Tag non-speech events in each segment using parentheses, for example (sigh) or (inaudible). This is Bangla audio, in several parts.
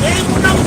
স্বপ্নিল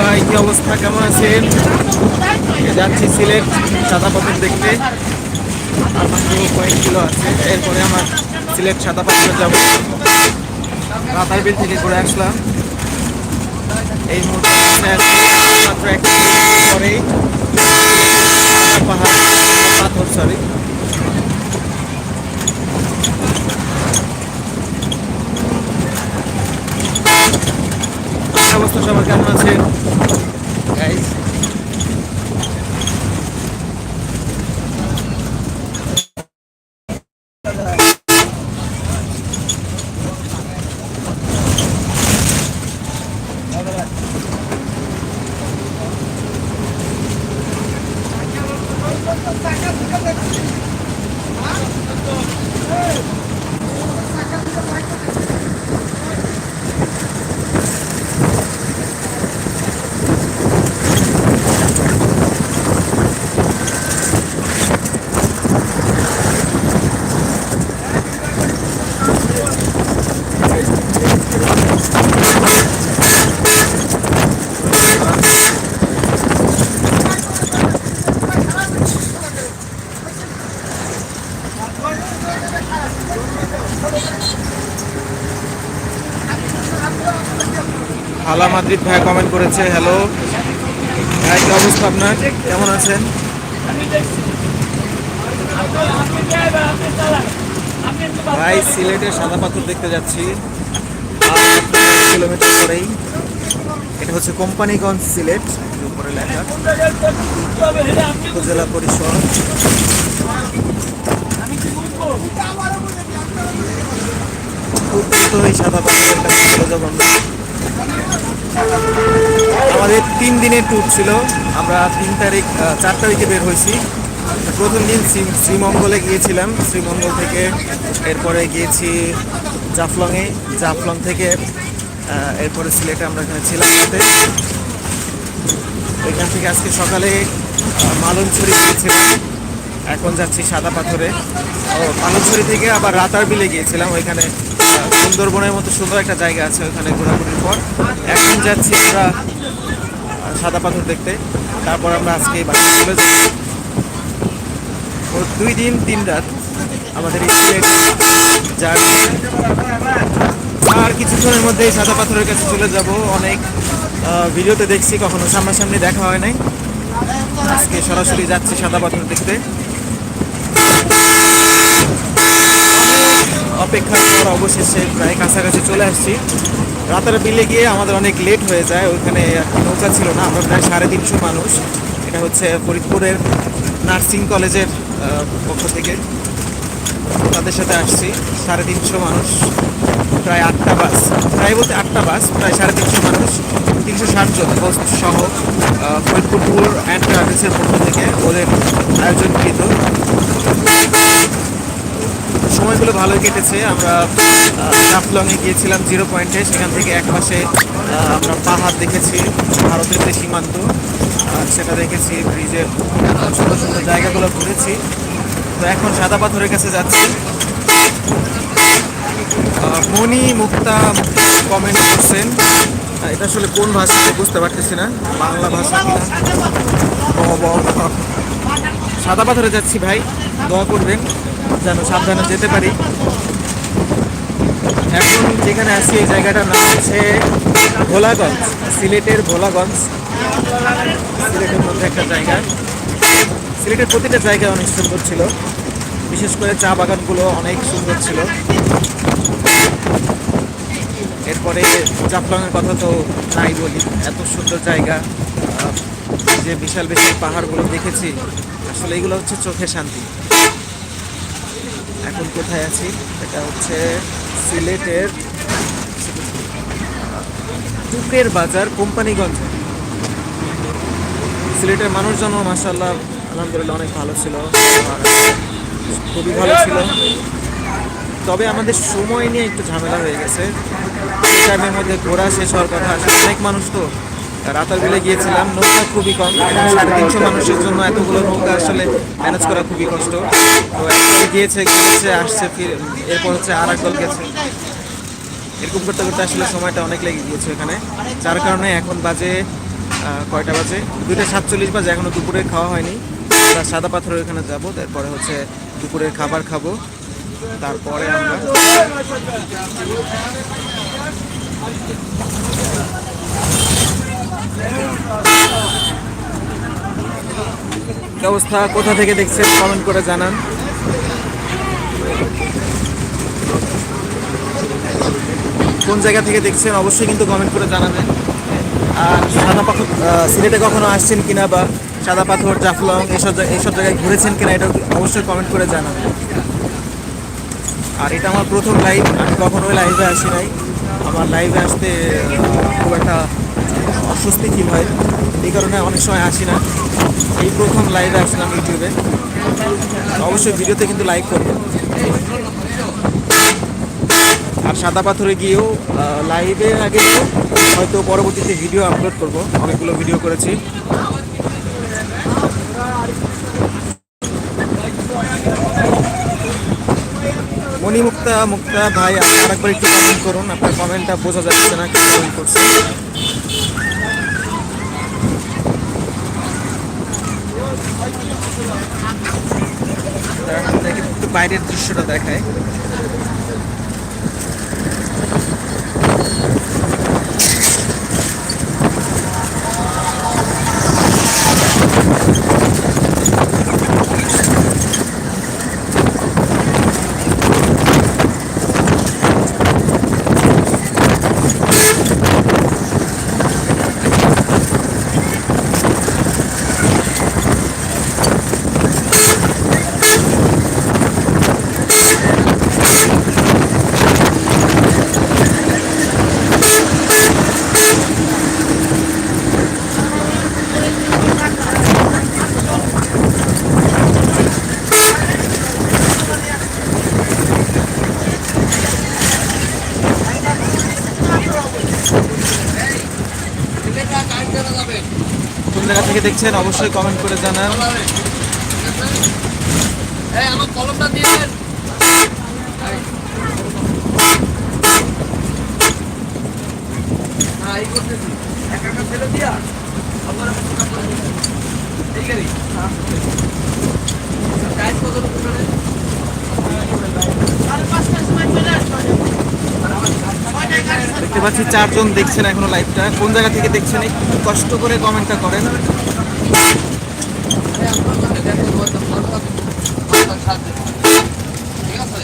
ভাই, কি অবস্থা? কেমন আছেন? যাচ্ছি সিলেট সাদা পাথর দেখতে। আর মাত্র কয়েক কিলো আছে। এরপরে আমার সিলেট সাদা পাথরে যাব রাতারবিল থেকে ঘুরে আসলাম। এই মুহূর্তে এক পরেই পাহাড়, পাথর সরি অবস্থা সবার কেমন Guys, হালা মাদ্রিদ ভাই কমেন্ট করেছে হ্যালো ভাই, কি অবস্থা আপনার? কেমন আছেন? ভাই সিলেটের সাদা পাথর দেখতে যাচ্ছি। কিলোমিটার পরেই। এটা হচ্ছে কোম্পানিগঞ্জ সিলেট উপরে লেখা। উপজেলা পরিষদ। এই সাদা আমরা আমাদের তিন দিনের ট্যুর ছিল। আমরা তিন তারিখ চার তারিখে বের হয়েছি। প্রথম দিন শ্রী- শ্রীমঙ্গলে গিয়েছিলাম। শ্রীমঙ্গল থেকে এরপরে গিয়েছি জাফলংয়ে। জাফলং থেকে এরপরে সিলেটে আমরা এখানে ছিলাম রাতে ওইখান থেকে আজকে সকালে মালনছড়ি গিয়েছিলাম। এখন যাচ্ছি সাদা পাথরে। ও, মালনছড়ি থেকে আবার রাতার বিলে গিয়েছিলাম। ওইখানে সুন্দরবনের মতো সুন্দর একটা জায়গা আছে ওখানে ঘোরাঘুরির পর। এখন যাচ্ছি আমরা সাদা পাথর দেখতে। তারপর আমরা আজকে বাড়ি চলে ও দুই দিন, তিন রাত আমাদের আর কিছুক্ষণের মধ্যেই সাদা পাথরের কাছে চলে যাব। অনেক ভিডিওতে দেখছি, কখনো সামনাসামনি দেখা হয় নাই। আজকে সরাসরি যাচ্ছি সাদা পাথর দেখতে। অপেক্ষার পর অবশেষে প্রায় কাছাকাছি চলে আসছি। রাতের বিলে গিয়ে আমাদের অনেক লেট হয়ে যায়, ওইখানে নৌকা ছিল না, আমরা প্রায় সাড়ে তিনশো মানুষ। এটা হচ্ছে ফরিদপুরের নার্সিং কলেজের পক্ষ থেকে। তাদের সাথে আসছি, সাড়ে তিনশো মানুষ, প্রায় আটটা বাস। প্রায় বলতে আটটা বাস, প্রায় সাড়ে তিনশো মানুষ, তিনশো ষাট জন হোস্ট সহ ফরিদপুর ট্যুর অ্যান্ড ট্রাভেলসের পক্ষ থেকে ওদের আয়োজনকৃত সময়গুলো ভালোই কেটেছে। আমরা জাফলংয়ে গিয়েছিলাম জিরো পয়েন্টে। সেখান থেকে এক পাশে আমরা পাহাড় দেখেছি, ভারতের যে সীমান্ত সেটা দেখেছি, ব্রিজের সুন্দর সুন্দর জায়গাগুলো ঘুরেছি। তো এখন সাদা পাথরের কাছে যাচ্ছি। মণি মুক্তা কমেন্ট করছেন। এটা আসলে কোন ভাষাতে বুঝতে পারতেছি না। বাংলা ভাষা সাদা পাথরে যাচ্ছি ভাই, দোয়া করবেন। যেন সাবধানে যেতে পারি। এখন যেখানে আছি এই জায়গাটার নাম হচ্ছে ভোলাগঞ্জ, সিলেটের ভোলাগঞ্জ। সিলেটের মধ্যে একটা জায়গা। সিলেটের প্রতিটা জায়গা অনেক সুন্দর ছিল। বিশেষ করে চা বাগানগুলো অনেক সুন্দর ছিল। এরপরে জাফলংয়ের কথা তো নাই বলি, এত সুন্দর জায়গা। যে বিশাল বিশাল পাহাড়গুলো দেখেছি, আসলে এগুলো হচ্ছে চোখে শান্তি। এখন কোথায় আছি? এটা হচ্ছে সিলেটের টুকের বাজার কোম্পানিগঞ্জ। সিলেটের মানুষজনও মাসাল্লাহ আলহামদুলিল্লাহ অনেক ভালো ছিল। খুবই ভালো ছিল। তবে আমাদের সময় নিয়ে একটু ঝামেলা হয়ে গেছে। টাইমের মধ্যে ঘোরা শেষ হওয়ার কথা অনেক মানুষ তো। রাতার বেলে গিয়েছিলাম, নৌকা খুবই কম সাড়ে তিনশো মানুষের জন্য এতগুলো নৌকা আসলে ম্যানেজ করা খুবই কষ্ট। তো একদল গিয়েছে গিয়েছে, আসছে, ফির, এরপর হচ্ছে আর এক দল গেছে। এরকম করতে করতে আসলে সময়টা অনেক লেগে গিয়েছে এখানে, যার কারণে এখন বাজে কয়টা বাজে? দুইটা সাতচল্লিশ বাজে, এখনও দুপুরে খাওয়া হয়নি। আমরা সাদা পাথরের এখানে যাব, তারপরে হচ্ছে দুপুরের খাবার খাব। তারপরে আমরা অবস্থা? কোথা থেকে দেখছেন? কমেন্ট করে জানান। কোন জায়গা থেকে দেখছেন? অবশ্যই কিন্তু কমেন্ট করে জানাবেন। আর সাদা পাথর সিলেটে কখনো আসছেন কিনা বা সাদা পাথর, জাফলং, এসব এইসব জায়গায় ঘুরেছেন কিনা এটা অবশ্যই কমেন্ট করে জানাবেন। আর এটা আমার প্রথম লাইভ আমি কখনোই লাইভে আসি নাই। আমার লাইভে আসতে খুব একটা অস্বস্তি ফিল হয়। এই কারণে অনেক সময় আসি না। এই প্রথম লাইভে আসলাম ইউটিউবে অবশ্যই ভিডিওতে কিন্তু লাইক করবেন। আর সাদা পাথরে গিয়েও লাইভে আগে হয়তো পরবর্তীতে ভিডিও আপলোড করব। অনেকগুলো ভিডিও করেছি। মণিমুক্তা, মুক্তা ভাই আপনি আরেকবার একটু কমেন্ট করুন। আপনার কমেন্টটা বোঝা যাচ্ছে না, কি করছে দাঁড়ান, আপনাকে একটু বাইরের দৃশ্যটা দেখায়। জায়গা থেকে দেখছেন অবশ্যই কমেন্ট করে জানান। এই দেখতে পাচ্ছি চারজন দেখছেন এখনও লাইভটা কোন জায়গা থেকে দেখছেন একটু কষ্ট করে কমেন্টটা করেন। ঠিক আছে?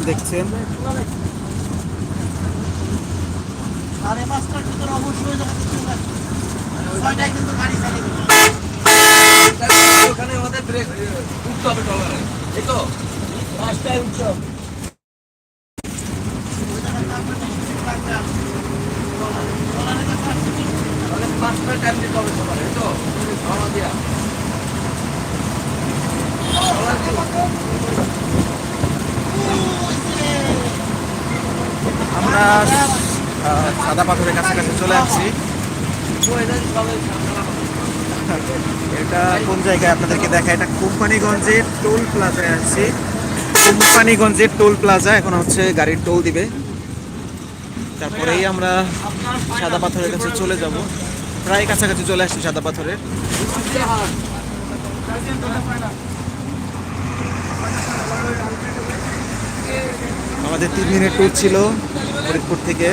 দেখছেন একজন দেখছেন। সাড়ে পাঁচটার ভিতরে অবশ্যই কিন্তু গাড়ি ওখানে আমাদের ব্রেক উঠতে হবে এই তো? পাঁচটায় উৎসব পাঁচটায় টাইম দিতে হবে সবার এই তো রওনা দিয়া টলার দিও। আমরা আহ, সাদা পাথরের কাছাকাছি চলে আসছি। এটা কোন জায়গায় আপনাদেরকে দেখা এটা কোম্পানিগঞ্জের টোল প্লাজায় আসছি কোম্পানিগঞ্জের টোল প্লাজা, এখন হচ্ছে গাড়ির টোল দিবে। তারপরেই আমরা সাদা পাথরের কাছে চলে যাব। প্রায় কাছাকাছি চলে আসছি সাদা পাথরের। আমাদের তিন দিনের ট্যুর ছিল ফরিদপুর থেকে।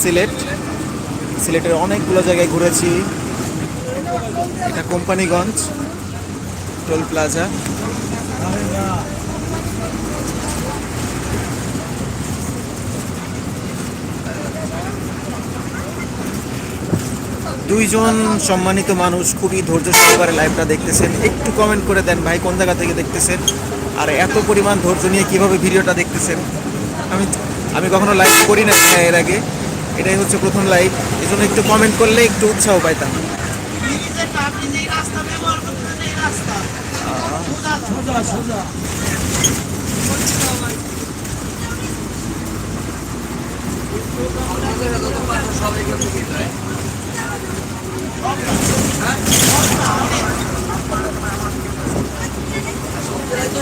সিলেট। সিলেটের অনেকগুলো জায়গায় ঘুরেছি। এটা কোম্পানিগঞ্জ, টোল প্লাজা। দুইজন সম্মানিত মানুষ খুবই ধৈর্য সহকারে লাইভটা দেখতেছেন। একটু কমেন্ট করে দেন ভাই কোন জায়গা থেকে দেখতেছেন? আর এত পরিমাণ ধৈর্য নিয়ে কীভাবে ভিডিওটা দেখতেছেন? আমি আমি কখনো লাইভ করি না এর আগে। এটাই হচ্ছে প্রথম লাইভ এই জন্য একটু কমেন্ট করলে একটু উৎসাহ পাইতাম।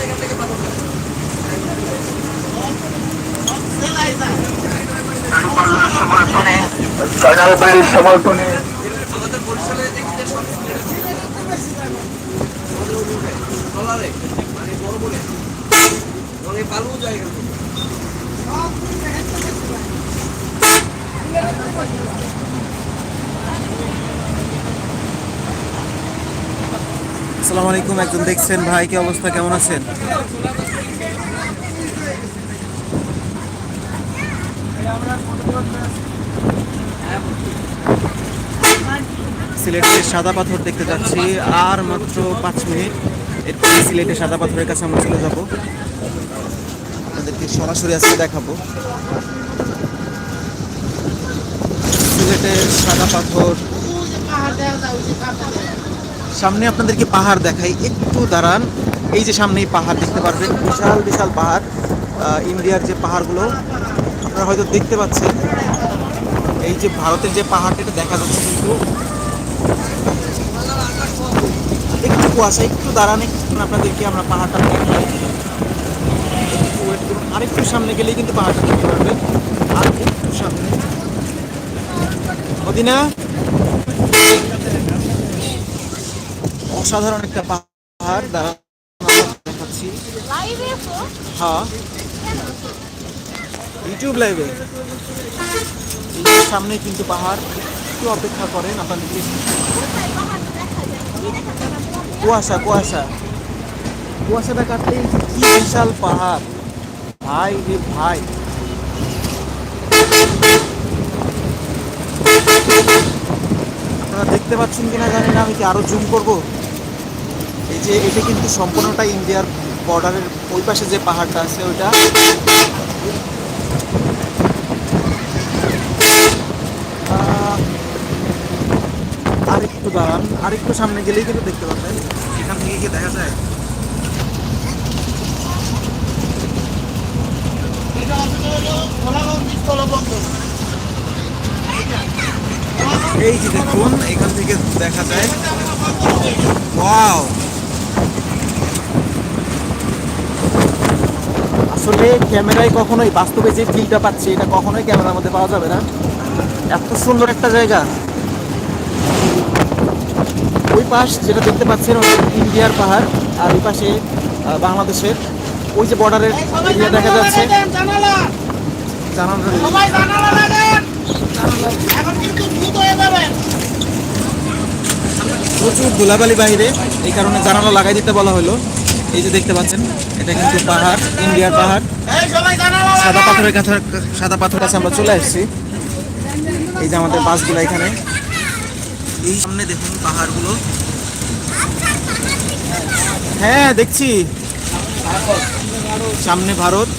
এখান থেকে যায় সপ্তাহে তো এখান থেকে পাবো না। জেলায় যায় আমাদের বরিশালে দেখি যে সব আমাদের ওদিকে ট্রলারে, বড় বড়। বালু যায় এখান থেকে। আসসালামু আলাইকুম একজন দেখছেন ভাই কি অবস্থা কেমন আছেন সিলেটের সাদা পাথর দেখতে যাচ্ছি, আর মাত্র পাঁচ মিনিট। এরপরে সিলেটের সাদা পাথরের কাছে আমরা চলে যাব। আপনাদেরকে সরাসরি আজকে দেখাবো। সিলেটের সাদা পাথর। সামনে আপনাদেরকে পাহাড় দেখাই, একটু দাঁড়ান। এই যে সামনেই পাহাড় দেখতে পারবেন, বিশাল বিশাল পাহাড়। ইন্ডিয়ার যে পাহাড়গুলো আপনারা হয়তো দেখতে পাচ্ছেন। এই যে ভারতের যে পাহাড়টা এটা দেখা যাচ্ছে কিন্তু। একটু কুয়াশা একটু দাঁড়ান একটু আপনাদেরকে আমরা পাহাড়টা দেখাই। একটু করুন। আরেকটু সামনে গেলেই কিন্তু পাহাড়টা দেখতে পারবেন। আর একটু সামনে। মদিনা? অসাধারণ একটা পাহাড়। দাঁড়া দেখাচ্ছি। হ্যাঁ। ইউটিউব লাইভে সামনে কিন্তু পাহাড়। একটু অপেক্ষা করেন আপনাদেরকে কুয়াশা কুয়াশা। কুয়াশাটা কাটলেই কি বিশাল পাহাড়। ভাই রে ভাই। আপনারা দেখতে পাচ্ছেন কিনা জানি না, আমি কি আরও জুম করব? এই যে, এটা কিন্তু সম্পূর্ণটা ইন্ডিয়ার বর্ডারের ওই পাশে যে পাহাড়টা আছে, ওইটা। দাঁড়ান। আরেকটু সামনে গেলেই কিন্তু দেখতে পাবেন এখান থেকে কি দেখা যায়। এই যে দেখুন, এখান থেকে দেখা যায়। আসলে ক্যামেরায় কখনোই বাস্তবে যে ফিলটা পাচ্ছি, এটা কখনোই ক্যামেরার মধ্যে পাওয়া যাবে না। এত সুন্দর একটা জায়গা। ওই পাশ যেটা দেখতে পাচ্ছেন ওটা ইন্ডিয়ার পাহাড় আর ওই পাশে বাংলাদেশের ওই যে বর্ডারের এরিয়া দেখা যাচ্ছে। প্রচুর ধুলাবালি বাইরে এই কারণে জানালা লাগাই দিতে বলা হলো। এই যে দেখতে পাচ্ছেন এটা কিন্তু পাহাড় ইন্ডিয়ার পাহাড়। সাদা পাথরের কাছে সাদা পাথর কাছে আমরা চলে আসছি। এই যে আমাদের বাসগুলো এখানে। এই সামনে দেখুন পাহাড়গুলো। হ্যাঁ দেখছি। সামনে ভারত।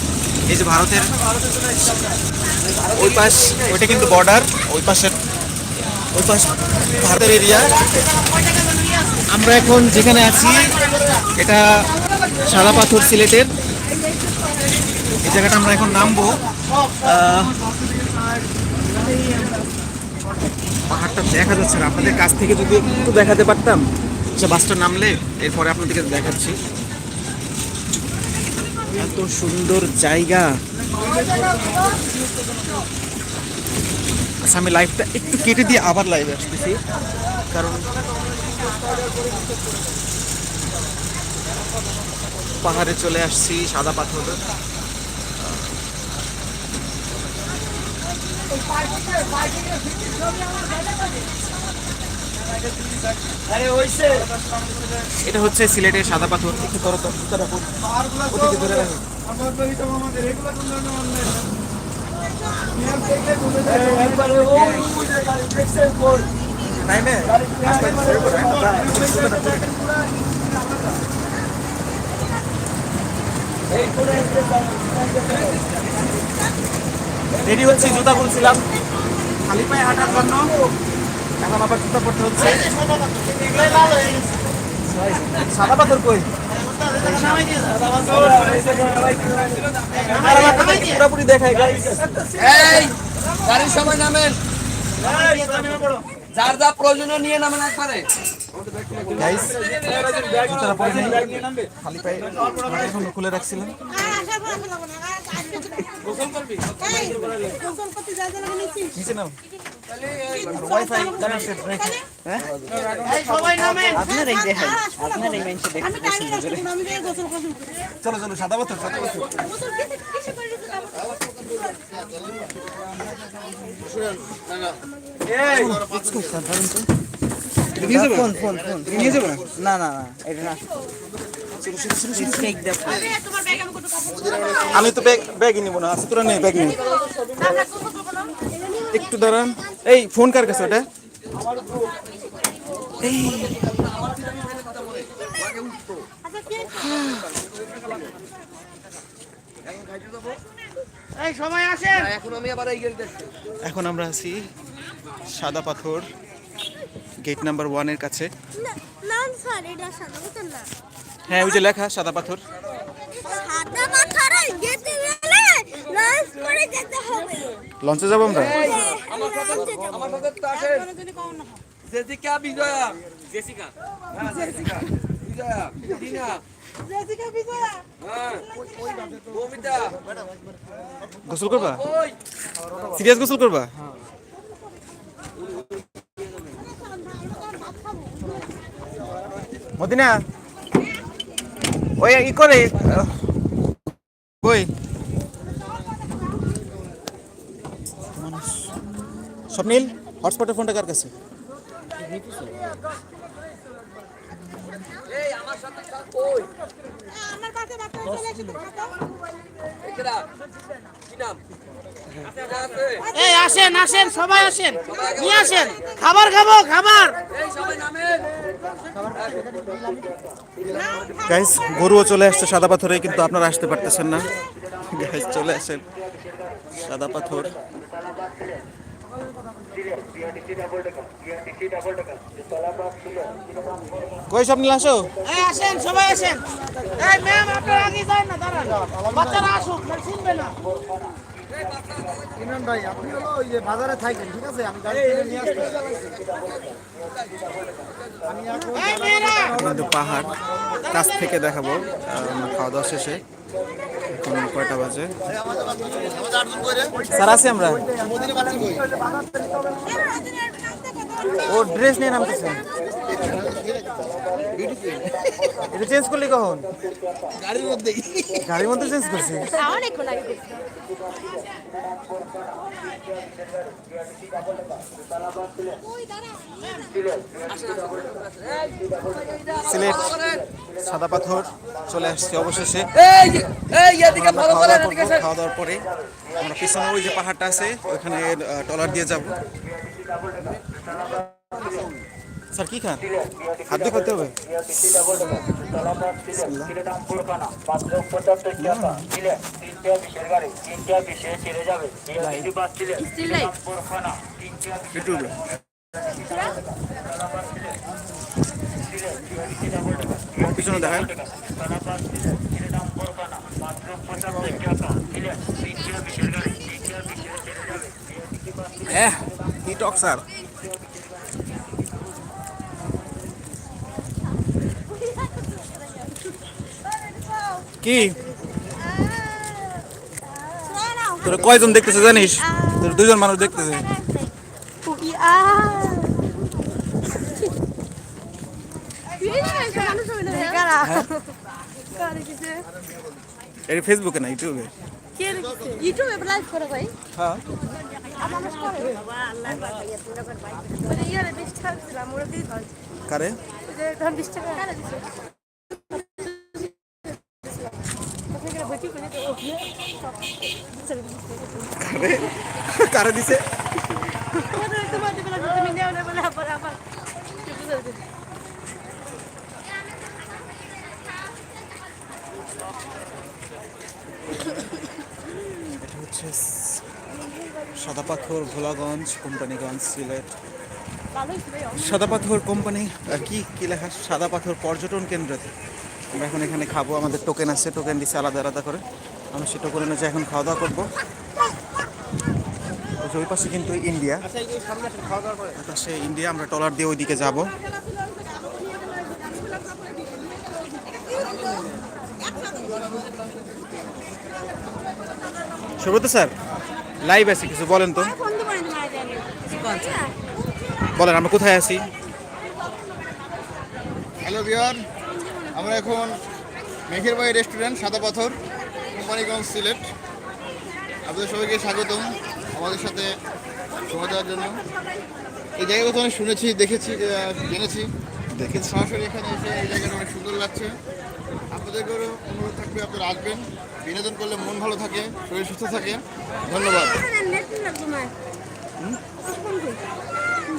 এই যে ভারতের ওই পাশ ওইটা কিন্তু বর্ডার ওই পাশের ওই পাশ ভারতের এরিয়া আমরা এখন যেখানে আছি এটা সাদা পাথর সিলেটের। এই জায়গাটা আমরা এখন নামবো। পাহাড়টা দেখা যাচ্ছে না। আপনাদের কাছ থেকে যদি একটু দেখাতে পারতাম, সে বাসটা নামলে এরপরে আপনাদেরকে দেখাচ্ছি। এত সুন্দর জায়গা। আচ্ছা আমি লাইভটা একটু কেটে দিয়ে আবার লাইভে আসতেছি। কারণ পাহাড়ে চলে আসছি, সাদা পাথর। এটা হচ্ছে সিলেটের সাদা পাথর। একটু করো তো ওদিকে ধরে রাখো। নাই না? রেডি হচ্ছে জুতা খুলছিলাম। খালি পায়ে হাঁটার জন্য। এখন আবার জুতা পড়তে হচ্ছে। সাদা পাথর কই? পুরোপুরি দেখায়। গাড়ির সময় নামেন। যার যা প্রয়োজনীয় নিয়ে নামেন একবারে Guys, জুতাটা পরে নেই। খালি পায়ে এখন খুলে রাখছিলাম নিচে নাও চলো চলো সাদা পাথর সাদা নিয়ে না না না আমি তো ব্যাগ ব্যাগই নিব না। তোরা নেই ব্যাগ নেই একটু দাঁড়ান। এই ফোন কার কাছে ওটা? এই। এখন আমরা আছি সাদা পাথর গেট নাম্বার ওয়ানের কাছে। না স্যার এটা সাদা পাথর না। হ্যাঁ ওই যে লেখা সাদা পাথর সাদা পাথরে যেতে গেলে লঞ্চ করে যেতে হবে। লঞ্চে যাব আমরা? আমার সাথে আমার সাথে তো আসেন জেসিকা বিজয়া। জেসিকা। হ্যাঁ Jessica. Bijoya Tina Jessica Bijoya. হ্যাঁ গোসল করবা? সিরিয়াস গোসল করবা? মদিনা? ওই ই করে। কই? স্বপ্নিল হটস্পটের ফোনটা কার কাছে? এই আমার সাথে সাথে ওই আমার কাছে বাচ্চা চলে এসেছে একেরা কি নাম? আছে আছে এই আসেন আসেন সবাই আসেন। নিয়ে আসেন। খাবার খাব খাবার। এই গাইস গরুও চলে আসছে সাদা পাথরে কিন্তু আপনারা আসতে পারতেছেন না। গাইস চলে আসেন সাদা পাথর। কই সব নিয়ে আসো? এই আসেন সবাই আসেন। এই ম্যাম আপনারা আগে যান না দাঁড়ান। বাচ্চারা আসুক না চিনবে না। ইমরান ভাই আপনি হলো ওই যে বাজারে থাকেন ঠিক আছে? আমি গাড়ি কিনে নিয়ে আসব আমি এখন এই মেয়েরা! কিন্তু পাহাড় কাছ থেকে দেখাবো খাওয়া দাওয়া শেষে। এখন কয়টা বাজে? স্যার আছি আমরা। ও ড্রেস নিয়ে নামতেছে। এটা চেঞ্জ করলি কখন? গাড়ির মধ্যেই। গাড়ির মধ্যে চেঞ্জ করছি? অনেকক্ষণ আগে সিলেট সাদা পাথর চলে আসছে অবশেষে। খাওয়া দাওয়ার পরে। আমরা পিছনে ওই যে পাহাড়টা আছে ওইখানে টলার দিয়ে যাব। স্যার কি খান হাত দিয়ে করতে হবে ইউটিউবে পিছনে দেখান হ্যাঁ কি টক স্যার কি? তোরা কয়জন দেখতেছে জানিস? তোর দুজন মানুষ দেখতেছে। এটা ফেসবুকে না ইউটিউবে হ্যাঁ। করে? (laughs) হচ্ছে সাদা পাথর ভোলাগঞ্জ, কোম্পানিগঞ্জ, সিলেট। সাদা পাথর কোম্পানি কি কি লেখা? সাদা পাথর পর্যটন কেন্দ্র। আমরা এখন এখানে খাব, আমাদের টোকেন আছে টোকেন দিচ্ছে আলাদা আলাদা করে। আমরা সেই টোকেন অনুযায়ী এখন খাওয়া দাওয়া করব। ওই পাশে কিন্তু ইন্ডিয়া। পাশে ইন্ডিয়া, আমরা টলার দিয়ে ওইদিকে যাব। সুব্রত স্যার লাইভ আছে, কিছু বলেন তো। বলেন, আমরা কোথায় আছি? হ্যালো বিহার আমরা এখন মেঘের বাড়ি রেস্টুরেন্ট সাদা পাথর কোম্পানিগঞ্জ সিলেট। আপনাদের সবাইকে স্বাগতম আমাদের সাথে সময় দেওয়ার জন্য। এই জায়গাটা তো অনেক শুনেছি দেখেছি জেনেছি। দেখে সরাসরি এখানে এসে এই জায়গাটা অনেক সুন্দর লাগছে। আপনাদেরকেও অনুরোধ থাকবে আপনারা আসবেন। বিনোদন করলে মন ভালো থাকে শরীর সুস্থ থাকে। ধন্যবাদ।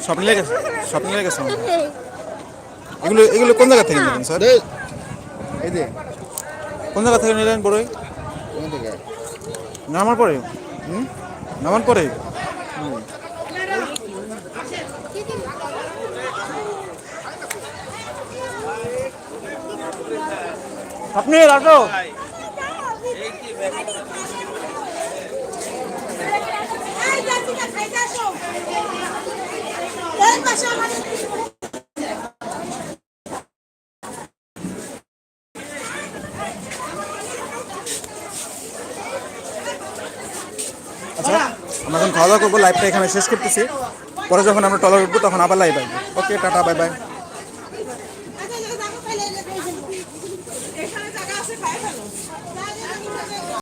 স্বপ্নে লেগেছে স্বপ্নে লেগেছে এগুলো এগুলো কোন জায়গা থেকে নিলেন স্যার? এই যে, কোন জায়গা থেকে নিলেন বড়ই? কোন থেকে নামার পরে? নামার পরে? আপনি রাখো এই যাচ্ছি না খাইতে আসো এই পাশে আমাদের আচ্ছা আমরা এখন খাওয়া দাওয়া করব লাইভটা এখানে শেষ করতেছি। পরে যখন আমরা টলার উঠবো তখন আবার লাইভ আসব। ওকে টাটা বাই বাই